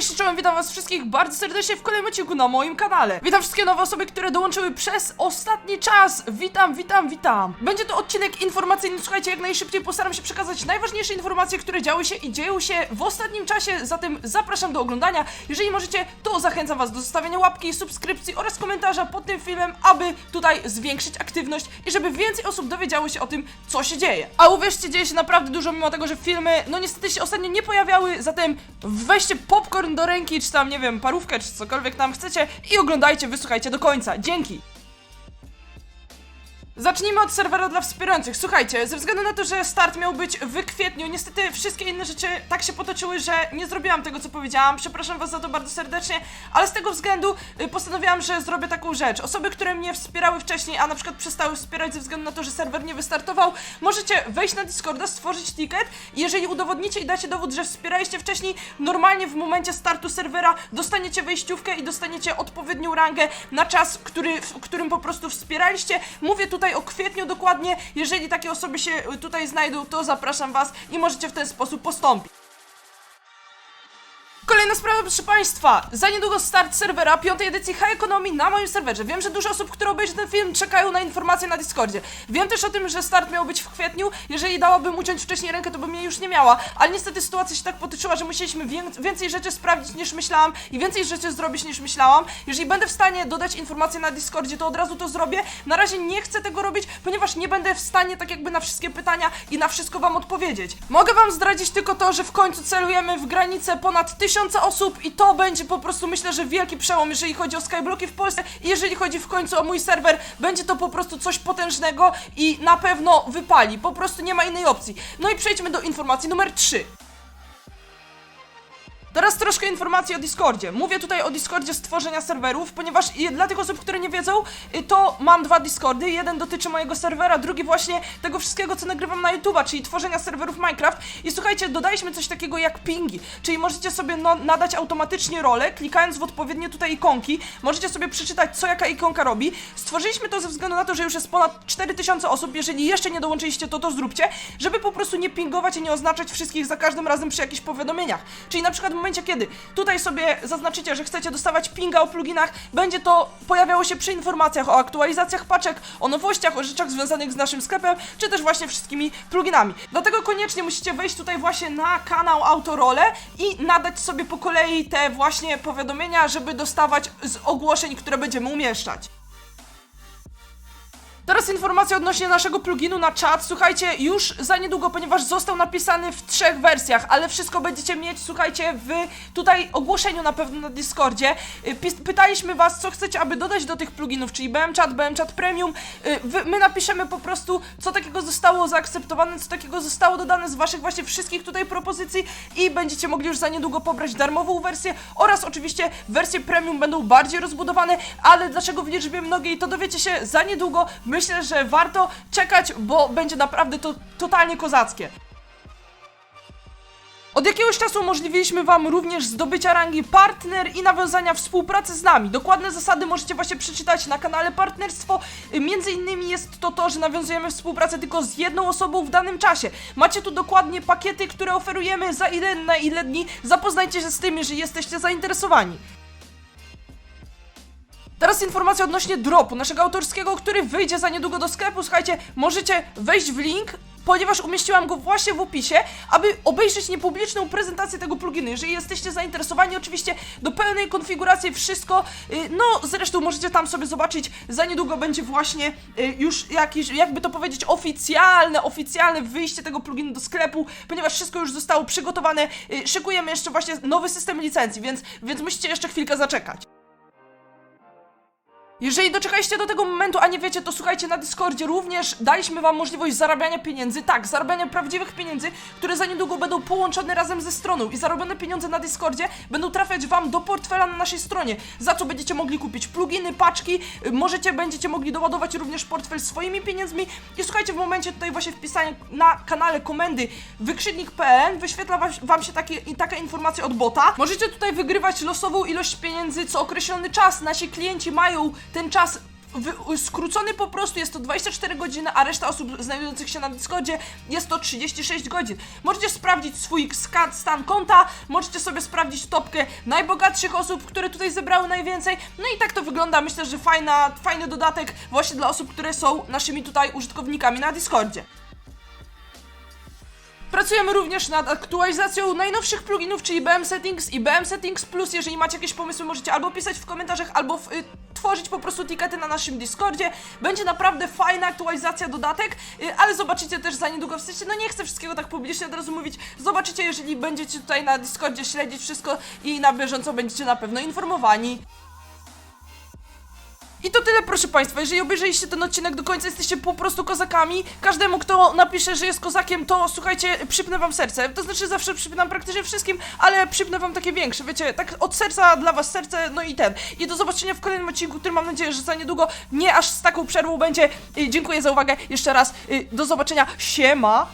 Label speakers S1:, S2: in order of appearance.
S1: Cześć, czołem, witam was wszystkich bardzo serdecznie w kolejnym odcinku na moim kanale. Witam wszystkie nowe osoby, które dołączyły przez ostatni czas. Witam, witam, witam. Będzie to odcinek informacyjny, słuchajcie, jak najszybciej postaram się przekazać najważniejsze informacje, które działy się i dzieją się w ostatnim czasie, zatem zapraszam do oglądania. Jeżeli możecie, to zachęcam was do zostawienia łapki, subskrypcji oraz komentarza pod tym filmem, aby tutaj zwiększyć aktywność i żeby więcej osób dowiedziało się o tym, co się dzieje. A uwierzcie, dzieje się naprawdę dużo, mimo tego, że filmy, no niestety się ostatnio nie pojawiały, zatem weźcie popcorn do ręki, czy tam, nie wiem, parówkę, czy cokolwiek tam chcecie i oglądajcie, wysłuchajcie do końca. Dzięki! Zacznijmy od serwera dla wspierających. Słuchajcie, ze względu na to, że start miał być w kwietniu, niestety wszystkie inne rzeczy tak się potoczyły, że nie zrobiłam tego, co powiedziałam. Przepraszam Was za to bardzo serdecznie, ale z tego względu y, postanowiłam, że zrobię taką rzecz. Osoby, które mnie wspierały wcześniej, a na przykład przestały wspierać ze względu na to, że serwer nie wystartował, możecie wejść na Discorda, stworzyć ticket i jeżeli udowodnicie i dacie dowód, że wspieraliście wcześniej, normalnie w momencie startu serwera dostaniecie wejściówkę i dostaniecie odpowiednią rangę na czas, który, w którym po prostu wspieraliście. Mówię tutaj o kwietniu dokładnie. Jeżeli takie osoby się y, tutaj znajdą, to zapraszam Was i możecie w ten sposób postąpić. Kolejna sprawa, proszę Państwa. Za niedługo start serwera piątej edycji High Economy na moim serwerze. Wiem, że dużo osób, które obejrzy ten film, czekają na informacje na Discordzie. Wiem też o tym, że start miał być w kwietniu. Jeżeli dałabym uciąć wcześniej rękę, to bym jej już nie miała. Ale niestety sytuacja się tak potoczyła, że musieliśmy wię- więcej rzeczy sprawdzić niż myślałam i więcej rzeczy zrobić niż myślałam. Jeżeli będę w stanie dodać informacje na Discordzie, to od razu to zrobię. Na razie nie chcę tego robić, ponieważ nie będę w stanie tak jakby na wszystkie pytania i na wszystko Wam odpowiedzieć. Mogę Wam zdradzić tylko to, że w końcu celujemy w granicę ponad osób i to będzie po prostu myślę, że wielki przełom, jeżeli chodzi o Skyblocki w Polsce i jeżeli chodzi w końcu o mój serwer, będzie to po prostu coś potężnego i na pewno wypali. Po prostu nie ma innej opcji. No i przejdźmy do informacji numer 3. Teraz troszkę informacji o Discordzie. Mówię tutaj o Discordzie stworzenia serwerów, ponieważ dla tych osób, które nie wiedzą, y, to mam dwa Discordy. Jeden dotyczy mojego serwera, drugi właśnie tego wszystkiego, co nagrywam na YouTube'a, czyli tworzenia serwerów Minecraft. I słuchajcie, dodaliśmy coś takiego jak pingi, czyli możecie sobie no, nadać automatycznie rolę, klikając w odpowiednie tutaj ikonki. Możecie sobie przeczytać, co jaka ikonka robi. Stworzyliśmy to ze względu na to, że już jest ponad 4000 osób. Jeżeli jeszcze nie dołączyliście, to to zróbcie, żeby po prostu nie pingować i nie oznaczać wszystkich za każdym razem przy jakichś powiadomieniach. Czyli na przykład momencie, kiedy tutaj sobie zaznaczycie, że chcecie dostawać pinga o pluginach, będzie to pojawiało się przy informacjach o aktualizacjach paczek, o nowościach, o rzeczach związanych z naszym sklepem, czy też właśnie wszystkimi pluginami. Dlatego koniecznie musicie wejść tutaj właśnie na kanał Autorole i nadać sobie po kolei te właśnie powiadomienia, żeby dostawać z ogłoszeń, które będziemy umieszczać. Teraz informacja odnośnie naszego pluginu na czat. Słuchajcie, już za niedługo, ponieważ został napisany w trzech wersjach, ale wszystko będziecie mieć, słuchajcie, w tutaj ogłoszeniu na pewno na Discordzie. Y, Pytaliśmy was, co chcecie, aby dodać do tych pluginów, czyli BM Chat, BM Chat Premium. Y, My napiszemy po prostu, co takiego zostało zaakceptowane, co takiego zostało dodane z waszych właśnie wszystkich tutaj propozycji i będziecie mogli już za niedługo pobrać darmową wersję oraz oczywiście wersje premium będą bardziej rozbudowane, ale dlaczego w liczbie mnogiej, to dowiecie się za niedługo. Myślę, że warto czekać, bo będzie naprawdę to totalnie kozackie. Od jakiegoś czasu umożliwiliśmy Wam również zdobycia rangi partner i nawiązania współpracy z nami. Dokładne zasady możecie właśnie przeczytać na kanale Partnerstwo. Między innymi jest to to, że nawiązujemy współpracę tylko z jedną osobą w danym czasie. Macie tu dokładnie pakiety, które oferujemy, za ile, na ile dni. Zapoznajcie się z tym, jeżeli jesteście zainteresowani. Teraz informacja odnośnie dropu naszego autorskiego, który wyjdzie za niedługo do sklepu. Słuchajcie, możecie wejść w link, ponieważ umieściłam go właśnie w opisie, aby obejrzeć niepubliczną prezentację tego pluginu. Jeżeli jesteście zainteresowani, oczywiście do pełnej konfiguracji wszystko, y, no zresztą możecie tam sobie zobaczyć, za niedługo będzie właśnie y, już jakiś, jakby to powiedzieć, oficjalne, oficjalne wyjście tego pluginu do sklepu, ponieważ wszystko już zostało przygotowane. Y, Szykujemy jeszcze właśnie nowy system licencji, więc, więc musicie jeszcze chwilkę zaczekać. Jeżeli doczekaliście do tego momentu, a nie wiecie, to słuchajcie, na Discordzie również. Daliśmy wam możliwość zarabiania pieniędzy, tak, zarabiania prawdziwych pieniędzy, które za niedługo będą połączone razem ze stroną. I zarobione pieniądze na Discordzie będą trafiać wam do portfela na naszej stronie, za co będziecie mogli kupić pluginy, paczki, y, możecie, będziecie mogli doładować również portfel swoimi pieniędzmi. I słuchajcie, w momencie tutaj właśnie wpisania na kanale komendy wykrzyknik.pl wyświetla wam, się takie, taka informacja od bota. Możecie tutaj wygrywać losową ilość pieniędzy co określony czas. Nasi klienci mają ten czas skrócony po prostu, jest to 24 godziny, a reszta osób znajdujących się na Discordzie jest to 36 godzin. Możecie sprawdzić swój stan konta, możecie sobie sprawdzić topkę najbogatszych osób, które tutaj zebrały najwięcej. No i tak to wygląda. Myślę, że fajna, fajny dodatek właśnie dla osób, które są naszymi tutaj użytkownikami na Discordzie. Pracujemy również nad aktualizacją najnowszych pluginów, czyli BM Settings i BM Settings Plus. Jeżeli macie jakieś pomysły, możecie albo pisać w komentarzach, albo w, y, tworzyć po prostu tikety na naszym Discordzie. Będzie naprawdę fajna aktualizacja, dodatek, y, ale zobaczycie też za niedługo w sensie, no nie chcę wszystkiego tak publicznie od razu mówić. Zobaczycie, jeżeli będziecie tutaj na Discordzie śledzić wszystko i na bieżąco będziecie na pewno informowani. I to tyle, proszę Państwa. Jeżeli obejrzeliście ten odcinek do końca, jesteście po prostu kozakami. Każdemu, kto napisze, że jest kozakiem, to słuchajcie, przypnę Wam serce. To znaczy, zawsze przypnam praktycznie wszystkim, ale przypnę Wam takie większe, wiecie, tak od serca dla Was serce, no i ten. I do zobaczenia w kolejnym odcinku, który mam nadzieję, że za niedługo, nie aż z taką przerwą będzie. Dziękuję za uwagę jeszcze raz. Do zobaczenia. Siema.